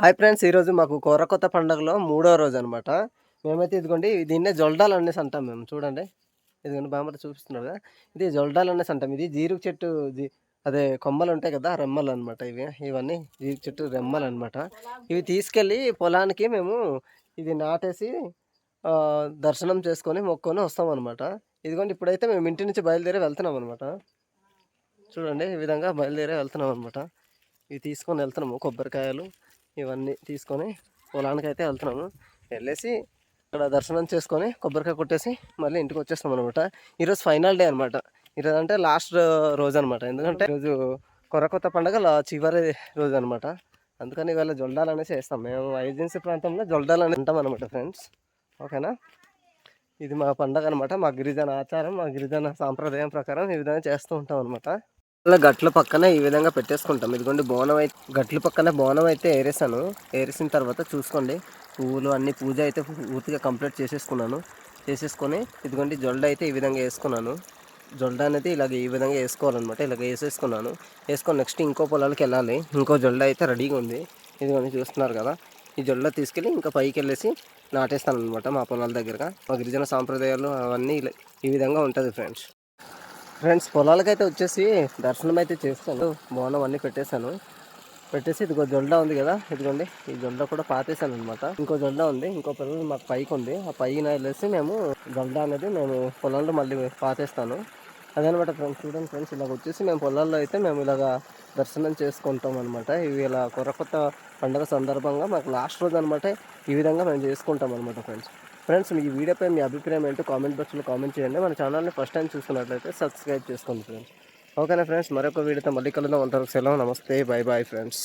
Hi friends ఈరోజు మాకు కొరకొత్త పండుగలో మూడో రోజు అనమాట మేమైతే ఇదిగోండి దీన్నే జొల్డాలు అనేసి అంటాం మేము. చూడండి. ఇదిగోండి బామ్మట చూపిస్తున్నారు కదా. ఇది జొల్డాలు అనేసి అంటాం. ఇది జీరుగు చెట్టు అదే కొమ్మలు ఉంటాయి కదా రెమ్మలు అనమాట ఇవి. ఇవన్నీ జీరుగు చెట్టు రెమ్మలు అనమాట ఇవి తీసుకెళ్ళి పొలానికి మేము ఇది నాటేసి దర్శనం చేసుకొని మొక్కొని వస్తాం అనమాట ఇదిగోండి ఇప్పుడైతే మేము ఇంటి నుంచి బయలుదేరి వెళ్తున్నాం అనమాట చూడండి ఈ విధంగా బయలుదేరి వెళ్తున్నాం అనమాట ఇవి తీసుకొని వెళ్తున్నాము కొబ్బరికాయలు. ఇవన్నీ తీసుకొని పొలానికి అయితే వెళ్తున్నాము. వెళ్ళేసి అక్కడ దర్శనం చేసుకొని కొబ్బరికాయ కొట్టేసి మళ్ళీ ఇంటికి వచ్చేస్తాం అనమాట ఈరోజు ఫైనల్ డే అనమాట ఈరోజు అంటే లాస్ట్ రోజు అనమాట ఎందుకంటే ఈరోజు కొరకొత్త పండుగ చివరి రోజు అనమాట అందుకని ఇవాళ జొల్డాలు అనేసి వేస్తాం. మేము ఏజెన్సీ ప్రాంతంలో జొల్డాలు అని అంటాం అనమాట ఫ్రెండ్స్ ఓకేనా? ఇది మా పండగ అనమాట మా గిరిజన ఆచారం మా గిరిజన సాంప్రదాయం ప్రకారం ఈ విధంగా చేస్తూ ఉంటాం అనమాట అలా గట్ల పక్కన ఈ విధంగా పెట్టేసుకుంటాం. ఇదిగోండి బోనం అయితే గట్ల పక్కన బోనం అయితే ఏరేసాను. ఏరేసిన తర్వాత చూసుకోండి. పువ్వులు అన్ని పూజ అయితే పూర్తిగా కంప్లీట్ చేసేసుకున్నాను. చేసేసుకొని ఇదిగోండి జొల్డ అయితే ఈ విధంగా వేసుకున్నాను. జొల్డ అనేది ఇలాగ ఈ విధంగా వేసుకోవాలన్నమాట. ఇలాగ వేసేసుకున్నాను. వేసుకొని నెక్స్ట్ ఇంకో పొలాలకు వెళ్ళాలి. ఇంకో జొల్డ అయితే రెడీగా ఉంది. ఇదిగోండి చూస్తున్నారు కదా. ఈ జొల్ల తీసుకెళ్ళి ఇంకా పైకి వెళ్ళేసి నాటేస్తాను అనమాట మా పొలాల దగ్గరగా. మా గిరిజన సాంప్రదాయాలు అవన్నీ ఇలా ఈ విధంగా ఉంటుంది ఫ్రెండ్స్. ఫ్రెండ్స్ పొలాలకైతే వచ్చేసి దర్శనం అయితే చేస్తాను. బోనం అన్నీ పెట్టేశాను. పెట్టేసి ఇదిగో జొండ ఉంది కదా ఇదిగోండి. ఈ జొండ కూడా పాతేసాను అనమాట ఇంకో జొండ ఉంది ఇంకో పిల్లలు మాకు పైకి ఉంది. ఆ పైన వెళ్ళేసి మేము జొండ అనేది మేము పొలంలో మళ్ళీ పాతేస్తాను. అదనమాట ఫ్రెండ్స్ చూడండి ఫ్రెండ్స్ ఇలాగ వచ్చేసి మేము పొలాల్లో అయితే మేము ఇలాగా దర్శనం చేసుకుంటాం అనమాట ఇవి ఇలా కొరకొత్త పండుగ సందర్భంగా మాకు లాస్ట్ రోజు అనమాట ఈ విధంగా మేము చేసుకుంటాం అనమాట ఫ్రెండ్స్ ఫ్రెండ్స్ మీ వీడియోపై మీ అభిప్రాయం ఏంటో కామెంట్ బాక్స్లో కామెంట్ చేయండి. మన ఛానల్ని ఫస్ట్ టైం చూసుకున్నట్లయితే సబ్స్క్రైబ్ చేసుకోండి ఫ్రెండ్స్ ఓకేనా ఫ్రెండ్స్ మరొక వీడియోతో మళ్ళీ కలుద్దాం. అంతవరకు సెలవు నమస్తే బాయ్ బాయ్ ఫ్రెండ్స్